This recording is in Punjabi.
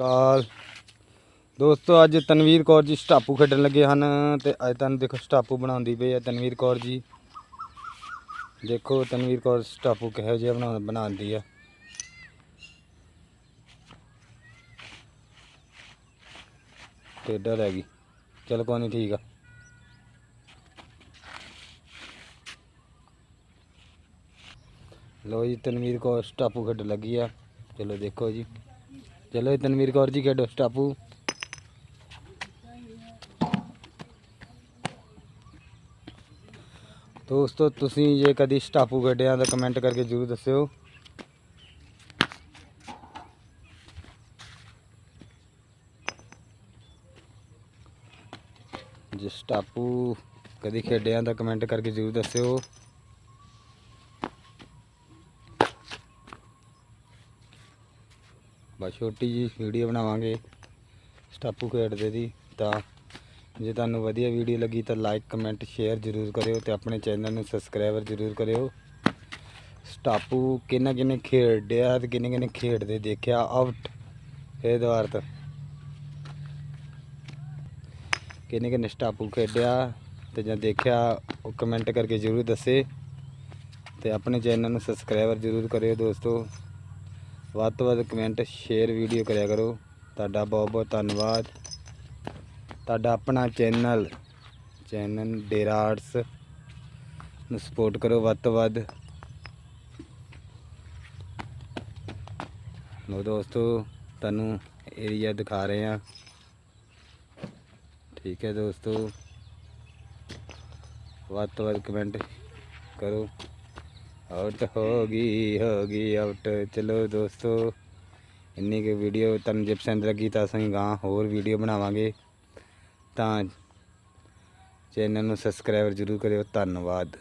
ਕਾਲ। ਦੋਸਤੋ, ਅੱਜ ਤਨਵੀਰ ਕੌਰ ਜੀ ਸਟਾਪੂ ਖੇਡਣ ਲੱਗੇ ਹਨ ਤੇ ਅੱਜ ਤੁਹਾਨੂੰ ਦੇਖੋ ਸਟਾਪੂ ਬਣਾਉਂਦੀ ਪਈ ਹੈ ਤਨਵੀਰ ਕੌਰ ਜੀ। ਦੇਖੋ ਤਨਵੀਰ ਕੌਰ ਸਟਾਪੂ ਕਿਹੋ ਜਿਹਾ ਬਣਾ, ਬਣਾਉਂਦੀ ਆ। ਟੇਡਾ ਰਹਿ ਗਈ। ਚਲ ਕੋਈ ਨਹੀਂ, ਠੀਕ ਆ। ਲੋ ਜੀ, ਤਨਵੀਰ ਕੌਰ ਸਟਾਪੂ ਖੇਡਣ ਲੱਗੀ ਆ। ਚਲੋ ਦੇਖੋ ਜੀ। ਚਲੋ ਤਨਵੀਰ ਕੌਰ ਜੀ ਖੇਡੋ, ਸਟਾਪੂ। ਦੋਸਤੋ, ਤੁਸੀਂ ਜੇ ਕਦੀ ਸਟਾਪੂ ਖੇਡਿਆ ਤਾਂ ਕਮੈਂਟ ਕਰਕੇ ਜ਼ਰੂਰ ਦੱਸਿਓ। ਜੇ ਸਟਾਪੂ ਕਦੀ ਖੇਡਿਆ ਤਾਂ ਕਮੈਂਟ ਕਰਕੇ ਜ਼ਰੂਰ ਦੱਸਿਓ। ਬਸ ਛੋਟੀ ਜੀ ਵੀਡੀਓ ਬਣਾਵਾਂਗੇ। ਸਟਾਪੂ ਖੇਡਦੇ ਦੀ ਤਾਂ ਜੇ ਤੁਹਾਨੂੰ ਵਧੀਆ ਵੀਡੀਓ ਲੱਗੀ ਤਾਂ ਲਾਈਕ ਕਮੈਂਟ ਸ਼ੇਅਰ ਜ਼ਰੂਰ ਕਰਿਓ ਤੇ ਆਪਣੇ ਚੈਨਲ ਨੂੰ ਸਬਸਕ੍ਰਾਈਬਰ ਜ਼ਰੂਰ ਕਰਿਓ। ਸਟਾਪੂ ਕਿੰਨਾ ਕਿੰਨੇ ਖੇਡਿਆ ਤੇ ਕਿੰਨੇ ਕਿੰਨੇ ਖੇਡਦੇ ਦੇਖਿਆ? ਆਊਟ ਇਹ ਦੁਆਰ ਤੋਂ ਕਿੰਨੇ ਕਿੰਨੇ ਸਟਾਪੂ ਖੇਡਿਆ ਤੇ ਜਾਂ ਦੇਖਿਆ, ਉਹ ਕਮੈਂਟ ਕਰਕੇ ਜ਼ਰੂਰ ਦੱਸੇ। ਤੇ ਆਪਣੇ ਚੈਨਲ ਨੂੰ ਸਬਸਕ੍ਰਾਈਬਰ ਜ਼ਰੂਰ ਕਰਿਓ ਦੋਸਤੋ। ਵੱਧ ਤੋਂ ਵੱਧ ਕਮੈਂਟ ਸ਼ੇਅਰ ਵੀਡੀਓ ਕਰਿਆ ਕਰੋ। ਤੁਹਾਡਾ ਬਹੁਤ ਬਹੁਤ ਧੰਨਵਾਦ। ਤੁਹਾਡਾ ਆਪਣਾ ਚੈਨਲ ਚੈਨਲ ਡੇਰਾ ਆਰਟਸ ਨੂੰ ਸਪੋਰਟ ਕਰੋ ਵੱਧ ਤੋਂ ਵੱਧ। ਲੋ ਦੋਸਤੋ, ਤੁਹਾਨੂੰ ਏਰੀਆ ਦਿਖਾ ਰਹੇ ਆ ਠੀਕ ਹੈ ਦੋਸਤੋ। ਵੱਧ ਤੋਂ ਵੱਧ ਕਮੈਂਟ ਕਰੋ। ਆਊਟ ਹੋ ਗਈ ਹੋ ਗਈ ਆਊਟ ਚਲੋ ਦੋਸਤੋ, ਇੰਨੀ ਕੁ ਵੀਡੀਓ ਤੁਹਾਨੂੰ ਜੇ ਪਸੰਦ ਲੱਗੀ ਤਾਂ ਅਸੀਂ ਗਾਂ ਹੋਰ ਵੀਡੀਓ ਬਣਾਵਾਂਗੇ। ਤਾਂ ਚੈਨਲ ਨੂੰ ਸਬਸਕ੍ਰਾਈਬ ਜ਼ਰੂਰ ਕਰਿਓ। ਧੰਨਵਾਦ।